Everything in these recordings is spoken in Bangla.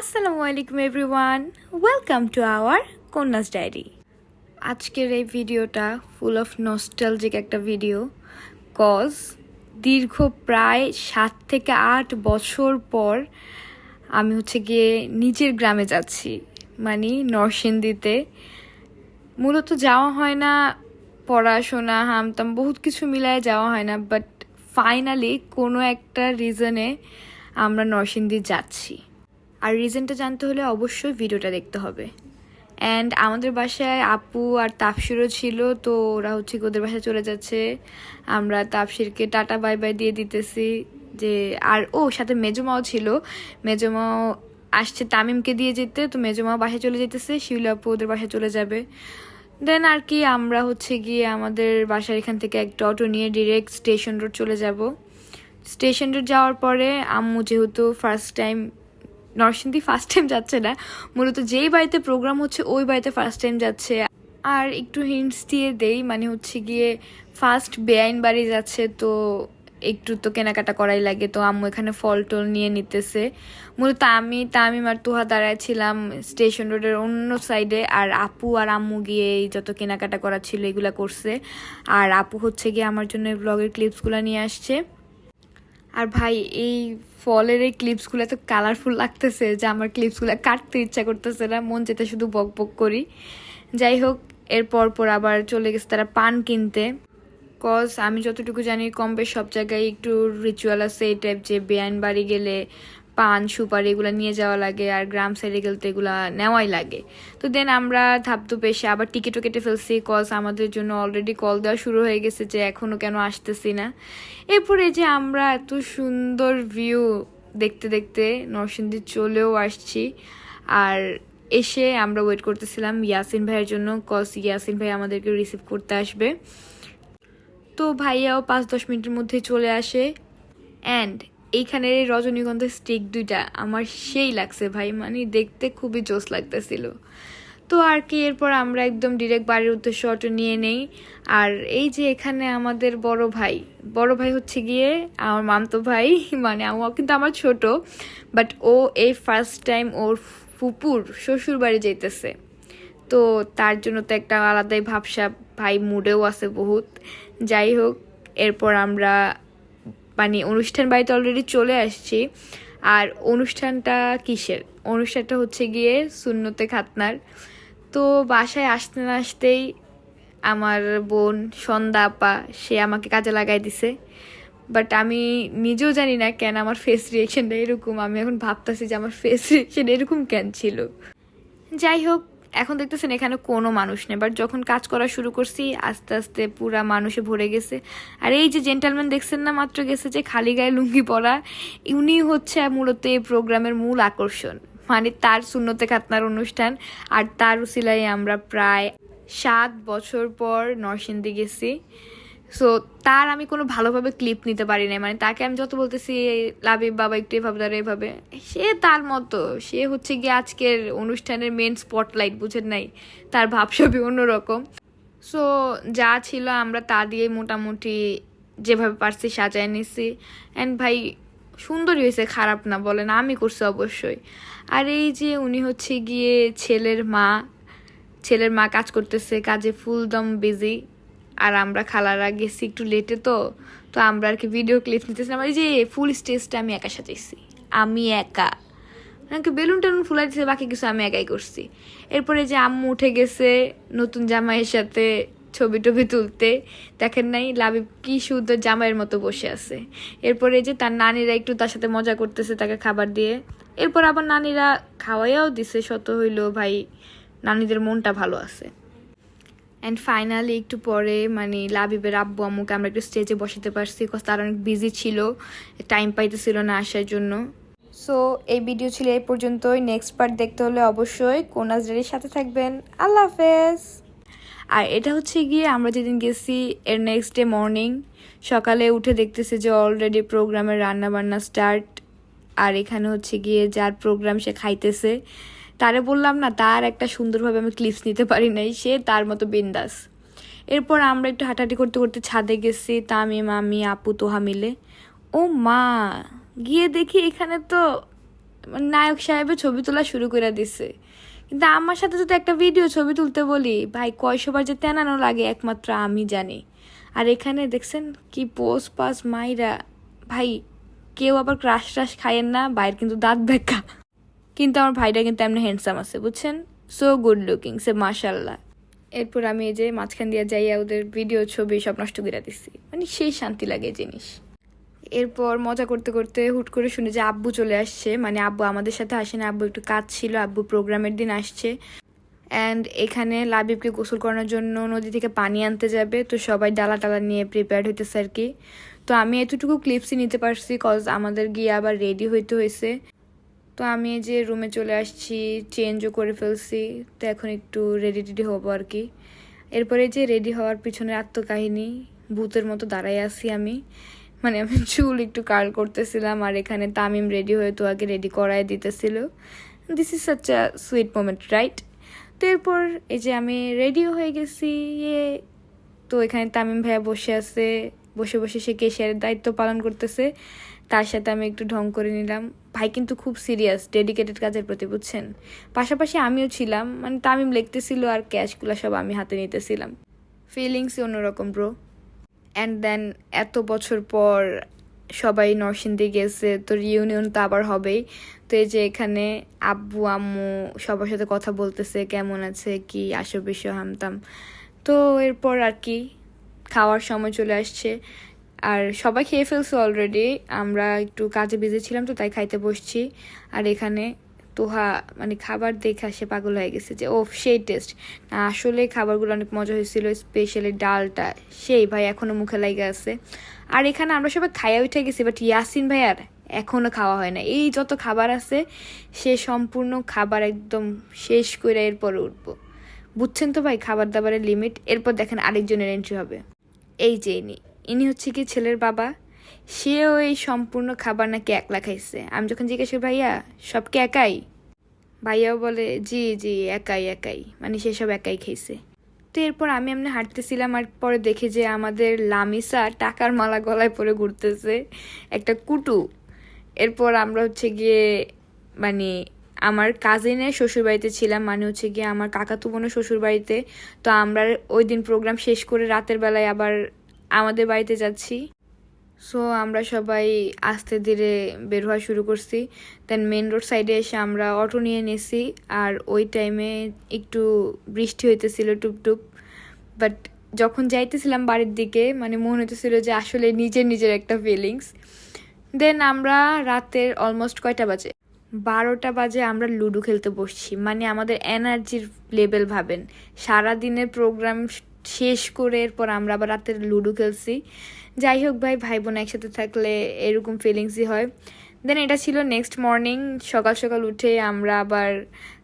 আসসালামু আলাইকুম everyone, welcome to our কন্যাস diary. আজকের এই ভিডিওটা ফুল অফ নস্টালজিক একটা ভিডিও কজ দীর্ঘ প্রায় সাত থেকে আট বছর পর আমি হচ্ছে গিয়ে নিজের গ্রামে যাচ্ছি মানে নরসিংদীতে। মূলত যাওয়া হয় না, পড়াশোনা, হামতাম, বহুত কিছু মিলায় যাওয়া হয় না বাট ফাইনালি কোনো একটা রিজনে আমরা নরসিংদী যাচ্ছি। আর রিজনটা জানতে হলে অবশ্যই ভিডিওটা দেখতে হবে। অ্যান্ড আমাদের বাসায় আপু আর তাপসিরও ছিল, তো ওরা হচ্ছে ওদের বাসায় চলে যাচ্ছে। আমরা তাপসিরকে টাটা বাই বাই দিয়ে দিতেছি যে, আর ও সাথে মেজমাও ছিল। মেজমাও আসছে তামিমকে দিয়ে যেতে, তো মেজমাও বাসায় চলে যেতেছে, শিউলা আপু ওদের বাসায় চলে যাবে। দেন আর কি আমরা হচ্ছে গিয়ে আমাদের বাসার এখান থেকে একটা অটো নিয়ে ডিরেক্ট স্টেশন রোড চলে যাব। স্টেশন রোড যাওয়ার পরে আম্মু যেহেতু first time Narsingdi first time যাচ্ছে না। মূলত যেই বাড়িতে প্রোগ্রাম হচ্ছে, ওই বাড়িতে ফার্স্ট টাইম যাচ্ছে। আর একটু হিন্টস দিয়ে দেই মানে হচ্ছে গিয়ে ফার্স্ট বেআইন বাড়ি যাচ্ছে, তো একটু তো কেনাকাটা করাই লাগে। তো আম্মু এখানে ফল টল নিয়ে নিতেছে। মূলত আমি, তামিম আর তুহা দাঁড়ায় ছিলাম স্টেশন রোডের অন্য সাইডে আর আপু আর আম্মু গিয়ে এই যত কেনাকাটা করা ছিল, এগুলা করছে। আর আপু হচ্ছে গিয়ে আমার জন্য ব্লগের ক্লিপসগুলো নিয়ে আসছে। আর ভাই, এই ফলের এই ক্লিপসগুলো এত কালারফুল লাগতেছে যে আমার ক্লিপসগুলো কাটতে ইচ্ছা করতেছে না, মন যেতে শুধু বক বক করি। যাই হোক এরপর পর আবার চলে গেছে তারা পান কিনতে। কজ আমি যতটুকু জানি কম বেশ সব জায়গায় একটু রিচুয়াল আছে, এই টাইপ যে বেআইন বাড়ি গেলে পান, সুপারি এগুলো নিয়ে যাওয়া লাগে আর গ্রাম সাইডে গেলে তো এগুলো নেওয়াই লাগে। তো দেন আমরা ধাপ ধাপধুপ এসে আবার টিকিটও কেটে ফেলছি। কজ আমাদের জন্য অলরেডি কল দেওয়া শুরু হয়ে গেছে যে এখনও কেন আসতেছি না। এরপরে যে আমরা এত সুন্দর ভিউ দেখতে দেখতে নরসিংদী চলেও আসছি। আর এসে আমরা ওয়েট করতেছিলাম ইয়াসিন ভাইয়ের জন্য। কজ ইয়াসিন ভাই আমাদেরকে রিসিভ করতে আসবে। তো ভাইয়াও পাঁচ দশ মিনিটের মধ্যে চলে আসে। অ্যান্ড এইখানের এই রজনীগন্ধা স্টিক দুইটা আমার সেই লাগছে ভাই মানে দেখতে খুবই জোস লাগতেছিল। তো আর কি, এরপর আমরা একদম ডিরেক্ট বাড়ির উদ্দেশ্যে অটো নিয়ে নেই। আর এই যে এখানে আমাদের বড় ভাই বড় ভাই হচ্ছে গিয়ে আমার মামতো ভাই মানে আমার কিন্তু আমার ছোট বাট ও এই ফার্স্ট টাইম ওর ফুপুর শ্বশুর বাড়ি যেতেছে তো তার জন্য তো একটা আলাদাই ভাবসা ভাই মুডেও আছে বহুত। যাই হোক, এরপর আমরা মানে অনুষ্ঠান বাড়িতে অলরেডি চলে আসছি। আর অনুষ্ঠানটা কিসের? অনুষ্ঠানটা হচ্ছে গিয়ে শূন্যতে খাতনার। তো বাসায় আসতে না আসতেই আমার বোন, সন্ধ্যা আপা, সে আমাকে কাজে লাগাই দিছে। বাট আমি নিজেও জানি না কেন আমার ফেস রিয়েকশনটা এরকম। আমি এখন ভাবতেছি যে আমার ফেস রিয়েকশন এরকম কেন ছিল। যাই হোক এখন দেখতেছেন এখানে কোনো মানুষ নেই বাট যখন কাজ করা শুরু করছি, আস্তে আস্তে পুরা মানুষে ভরে গেছে। আর এই যে জেন্টালম্যান দেখছেন না, মাত্র গেছে যে খালি গায়ে লুঙ্গি পরা উনি হচ্ছে মূলত এই প্রোগ্রামের মূল আকর্ষণ। মানে তার শূন্যতে খাতনার অনুষ্ঠান, আর তার উসিলায় আমরা প্রায় সাত বছর পর নরসিংদী গেছি। সো তার আমি কোনো ভালোভাবে ক্লিপ নিতে পারি না মানে তাকে আমি যত বলতেছি লাবিব বাবা, একটু এভাবে ধরে, এভাবে। সে তার মতো। সে হচ্ছে গিয়ে আজকের অনুষ্ঠানের মেন স্পটলাইট বুঝেন নাই? তার ভাবসবই অন্যরকম। সো যা ছিল আমরা তা দিয়ে মোটামুটি যেভাবে পারছি সাজায় নিছি। অ্যান্ড ভাই, সুন্দরই হয়েছে, খারাপ না, বলেন, আমি করছি অবশ্যই। আর এই যে উনি হচ্ছে গিয়ে ছেলের মা ছেলের মা কাজ করতেছে, কাজে ফুল দম বিজি আর আমরা খালারা গেছি একটু লেটে তো তো আমরা আর কি ভিডিও ক্লিপ নিতেছিলাম। এই যে ফুল স্টেজটা আমি একা সাজাইছি। আমি একা। নাকি বেলুন টেলুন ফুলাই বাকি কিছু আমি একাই করছি। এরপরে যে আম্মু উঠে গেছে নতুন জামাইয়ের সাথে ছবি টবি তুলতে, দেখেন নাই লাবিব কি সুন্দর জামাইয়ের মতো বসে আছে। এরপরে যে তার নানিরা একটু তার সাথে মজা করতেছে তাকে খাবার দিয়ে। এরপর আবার নানিরা খাওয়াইয়াও দিছে, শত হইল ভাই, নানিদের মনটা ভালো আছে। অ্যান্ড ফাইনালি একটু পরে মানে লাবিবের আব্বু আম্মুকে আমরা একটু স্টেজে বসাতে পারছি বিকজ তারা অনেক বিজি ছিল টাইম পাইতেছিল না আসার জন্য। সো এই ভিডিও ছিল এই পর্যন্তই। নেক্সট পার্ট দেখতে হলে অবশ্যই কোনাজডারির সাথে থাকবেন। আল্লাহ হাফেজ। আর এটা হচ্ছে গিয়ে, আমরা যেদিন গেছি, এর নেক্সট ডে মর্নিং সকালে উঠে দেখতেছি যে অলরেডি প্রোগ্রামের রান্না বান্না স্টার্ট আর এখানে হচ্ছে গিয়ে, যার প্রোগ্রাম সে খাইতেছে তারে বললাম, না, তার একটা সুন্দরভাবে আমি ক্লিপস নিতে পারি নাই, সে তার মতো বিন্দাস। এরপর আমরা একটু হাঁটাহাঁটি করতে করতে ছাদে গেছি তামিম আমি আপু, তোহা মিলে। ও মা, গিয়ে দেখি এখানে তো নায়ক সাহেবের ছবি তোলা শুরু করে দিছে। কিন্তু আমার সাথে যদি একটা ভিডিও ছবি তুলতে বলি, ভাই কয়শোবার যে তেনানো লাগে একমাত্র আমি জানি। আর এখানে দেখছেন কি পোস পাস মাইরা, ভাই, কেউ আবার ক্রাশ ট্রাশ খায়েন না বাইর কিন্তু দাঁত বেকা কিন্তু আমার ভাইটা কিন্তু এমনি হ্যান্ডসাম আছে, বুঝছেন? সো গুড লুকিং সে মাশাল্লাহ এরপর আমি এই যে মাঝখান দিয়ে যাইয়া ওদের ভিডিও ছবি সব নষ্ট করে দিচ্ছি মানে সেই শান্তি লাগে জিনিস। এরপর মজা করতে করতে হুট করে শুনে যে আব্বু চলে আসছে। মানে আব্বু আমাদের সাথে আসে না, আব্বু একটু কাজ ছিল আব্বু প্রোগ্রামের দিন আসছে। অ্যান্ড এখানে লাবিবকে গোসল করানোর জন্য নদী থেকে পানি আনতে যাবে। তো সবাই ডালা টালা নিয়ে প্রিপেয়ার হইতেছে আর কি। তো আমি এতটুকু ক্লিপসই নিতে পারছি কজ আমাদের গিয়ে আবার রেডি হইতে হয়েছে তো আমি এই যে রুমে চলে আসছি চেঞ্জও করে ফেলছি, তো এখন একটু রেডি টেডি হব আর কি। এরপরে যে রেডি হওয়ার পিছনে আত্মকাহিনী, ভূতের মতো দাঁড়াই আছি আমি। মানে আমি চুল একটু কার্ল করতেছিলাম, আর এখানে তামিম রেডি হয়ে তো আগে রেডি করাই দিতেছিল। This is such a sweet moment right তো এরপর এই যে আমি রেডিও হয়ে গেছি ইয়ে। তো এখানে তামিম ভাইয়া বসে আছে, বসে বসে সে কেশিয়ারের দায়িত্ব পালন করতেছে। তার সাথে আমি একটু ঢং করে নিলাম। ভাই কিন্তু খুব সিরিয়াস ডেডিকেটেড কাজের প্রতি, বুঝছেন? পাশাপাশি আমিও ছিলাম মানে তামিম লিখতেছিল আর ক্যাশগুলো সব আমি হাতে নিতেছিলাম। ফিলিংসই অন্যরকম ব্রো অ্যান্ড দেন এত বছর পর সবাই নরসিংদী গেছে, তো রিউনিয়ন তো আবার হবেই। তো এই যে এখানে আব্বু, আম্মু সবার সাথে কথা বলতেছে, কেমন আছে, কি আসো বিষয় হামতাম। তো এরপর আর কি, খাওয়ার সময় চলে আসছে। আর সবাই খেয়ে ফেলছে অলরেডি আমরা একটু কাজে বিজি ছিলাম তো, তাই খাইতে বসছি। আর এখানে তোহা মানে খাবার দেখে সে পাগল হয়ে গেছে যে ও সেই টেস্ট না, আসলে খাবারগুলো অনেক মজা হয়েছিল স্পেশালি ডালটা, সেই ভাই এখনও মুখে লাগে আছে। আর এখানে আমরা সবাই খাইয়া উঠে গেছি বাট ইয়াসিন ভাই আর এখনও খাওয়া হয় না। এই যত খাবার আছে, সে সম্পূর্ণ খাবার একদম শেষ করে এরপরে উঠবো। বুঝছেন তো ভাই, খাবার দাবারের লিমিট এরপর দেখেন আরেকজনের এন্ট্রি হবে। এই যে ইনি। ইনি হচ্ছে কি ছেলের বাবা, সেও এই সম্পূর্ণ খাবার নাকি একলা খাইছে। আমি যখন জিজ্ঞেস করি, ভাইয়া, সব কি একাই? ভাইয়াও বলে, জি জি, একাই একাই। মানে সে সব একাই খাইছে। তো এরপর আমি এমনি হাঁটতেছিলাম আর পরে দেখি যে আমাদের লামিসা টাকার মালা গলায় পরে ঘুরতেছে একটা কুটু। এরপর আমরা হচ্ছে গিয়ে মানে আমার কাজিনের শ্বশুর বাড়িতে ছিলাম মানে হচ্ছে গিয়ে আমার কাকাতু বোনের শ্বশুর বাড়িতে তো আমরা ওই দিন প্রোগ্রাম শেষ করে রাতের বেলায় আবার আমাদের বাড়িতে যাচ্ছি। সো আমরা সবাই আস্তে ধীরে বের হওয়া শুরু করছি। দেন মেন রোড সাইডে এসে আমরা অটো নিয়ে নিয়েছি আর ওই টাইমে একটু বৃষ্টি হইতেছিল টুপটুপ। বাট যখন যাইতেছিলাম বাড়ির দিকে মানে মনে হইতেছিল যে আসলে নিজের নিজের একটা ফিলিংস দেন আমরা রাতের অলমোস্ট কয়টা বাজে? বারোটা বাজে আমরা লুডো খেলতে বসছি। মানে আমাদের এনার্জির লেভেল ভাবেন। সারা দিনের প্রোগ্রাম শেষ করে এরপর আমরা আবার রাতের লুডো খেলছি। যাই হোক ভাই ভাই বোন একসাথে থাকলে এরকম ফিলিংসই হয়। দেন এটা ছিল নেক্সট মর্নিং সকাল সকাল উঠে আমরা আবার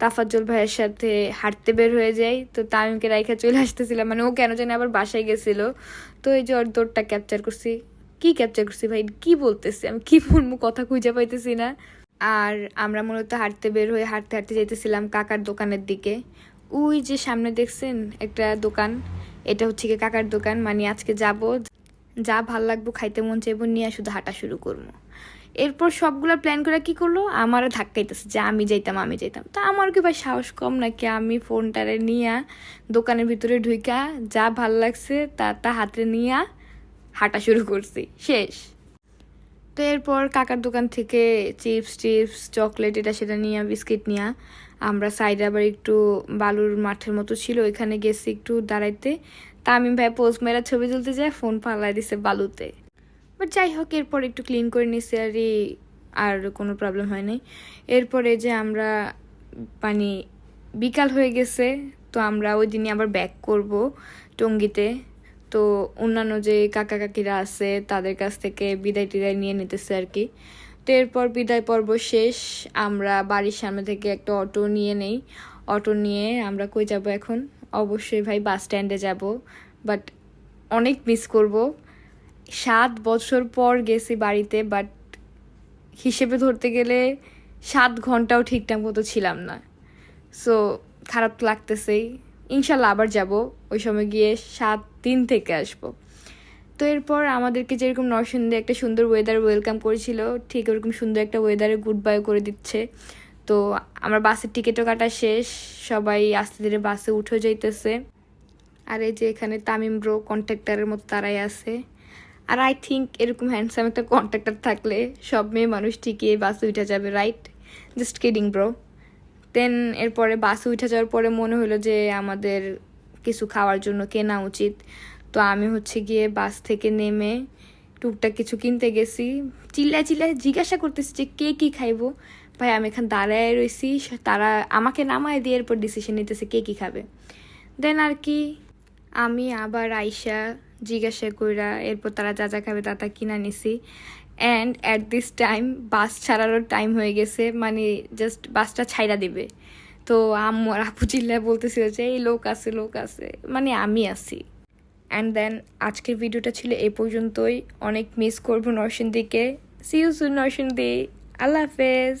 তাফাজ্জল ভাইয়ের সাথে হাঁটতে বের হয়ে যাই। তো তামিমকে রাইখা চলে আসতেছিলাম মানে ও কেন জানি আবার বাসায় গেছিল। তো এই যে ওর দৌড়টা ক্যাপচার করছি। কি ক্যাপচার করছি ভাই? কি বলতেছি? আমি কি বলব? কথা খুঁজে পাইতেছি না। আর আমরা মূলত হাঁটতে বের হয়ে হাঁটতে হাঁটতে যেতেছিলাম কাকার দোকানের দিকে। ওই যে সামনে দেখছেন একটা দোকান। এটা হচ্ছে কি কাকার দোকান মানে আজকে যাব। যা ভালো লাগবো, খাইতে মন চাইব, নিয়ে শুধু হাঁটা শুরু করব। এরপর সবগুলো প্ল্যান করে কি করল? আমারও ধাক্কাইতেছে যে আমি যাইতাম আমি যাইতাম। তা আমার কি ভাই সাহস কম নাকি? আমি ফোনটারে নিয়ে দোকানের ভিতরে ঢুইকা যা ভালো লাগছে তা তা হাতে নিয়ে হাঁটা শুরু করছি। শেষ। তো এরপর কাকার দোকান থেকে চিপস, টিপস, চকলেট, এটা সেটা নিয়ে, বিস্কিট নিয়ে আমরা সাইডে আবার একটু বালুর মাঠের মতো ছিল, ওইখানে গেছি একটু দাঁড়াইতে। তা আমি ভাই পোস্ট মেরা ছবি তুলতে যায়, ফোন পাল্লাই দিছে বালুতে। বাট যাই হোক, এরপর একটু ক্লিন করে নিছি আর আর কোনো প্রবলেম হয় নাই। এরপরে যে আমরা মানে বিকাল হয়ে গেছে, তো আমরা ওই দিনই আবার ব্যাক করব টঙ্গিতে। তো অন্যান্য যে কাকা কাকিরা আছে, তাদের কাছ থেকে বিদায় টিদায় নিয়ে নিতেছে আর কি। তো এরপর বিদায় পর্ব শেষ। আমরা বাড়ির সামনে থেকে একটা অটো নিয়ে নেই। অটো নিয়ে আমরা কই যাব এখন? অবশ্যই ভাই বাস স্ট্যান্ডে যাব। বাট অনেক মিস করব। সাত বছর পর গেছি বাড়িতে, বাট হিসেবে ধরতে গেলে সাত ঘন্টাও ঠিকঠাক মতো ছিলাম না। সো খারাপ লাগতেছেই। ইনশাল্লাহ আবার যাব। ওই সময় গিয়ে সাত দিন থেকে আসব। তো এরপর আমাদেরকে যেরকম নরসিংদে একটা সুন্দর ওয়েদার ওয়েলকাম করেছিল, ঠিক ওরকম সুন্দর একটা ওয়েদারে গুড বাই করে দিচ্ছে। তো আমার বাসের টিকিটও কাটা শেষ, সবাই আস্তে ধীরে বাসে উঠে যাইতেছে। আর এই যে এখানে তামিম ব্রো কন্ট্রাক্টারের মতো তারাই আছে। আর আই থিঙ্ক এরকম হ্যান্ডসাম একটা কন্ট্রাক্টর থাকলে সব মেয়ে মানুষ ঠিকই বাসে উঠে যাবে right just kidding bro then এরপরে বাসে উঠে যাওয়ার পরে মনে হলো যে আমাদের কিছু খাওয়ার জন্য কেনা উচিত। তো আমি হচ্ছে গিয়ে বাস থেকে নেমে টুকটাক কিছু কিনতে গেছি। চিল্লায় চিল্লায় জিজ্ঞাসা করতেছি যে কে কী খাইবো? ভাই, আমি এখানে দাঁড়ায় রয়েছি তারা আমাকে নামায় দিয়ে এরপর ডিসিশন নিতেছে কে কী খাবে। দেন আর কি, আমি আবার আইসা জিজ্ঞাসা কইরা এরপর তারা যা যা খাবে তা তা কিনা নিছি। And at this time bus ছাড়ারও time হয়ে গেছে মানে জাস্ট বাসটা ছাইড়া দিবে। তো আম্মু আর আপু চিল্লায় বলতেছিল যে, এই লোক আছে লোক আছে। মানে আমি আছি। অ্যান্ড দেন আজকের ভিডিওটা ছিল এই পর্যন্তই। অনেক মিস করব নরসিংদীকে। See you Narsingdi. আল্লাহ হাফেজ।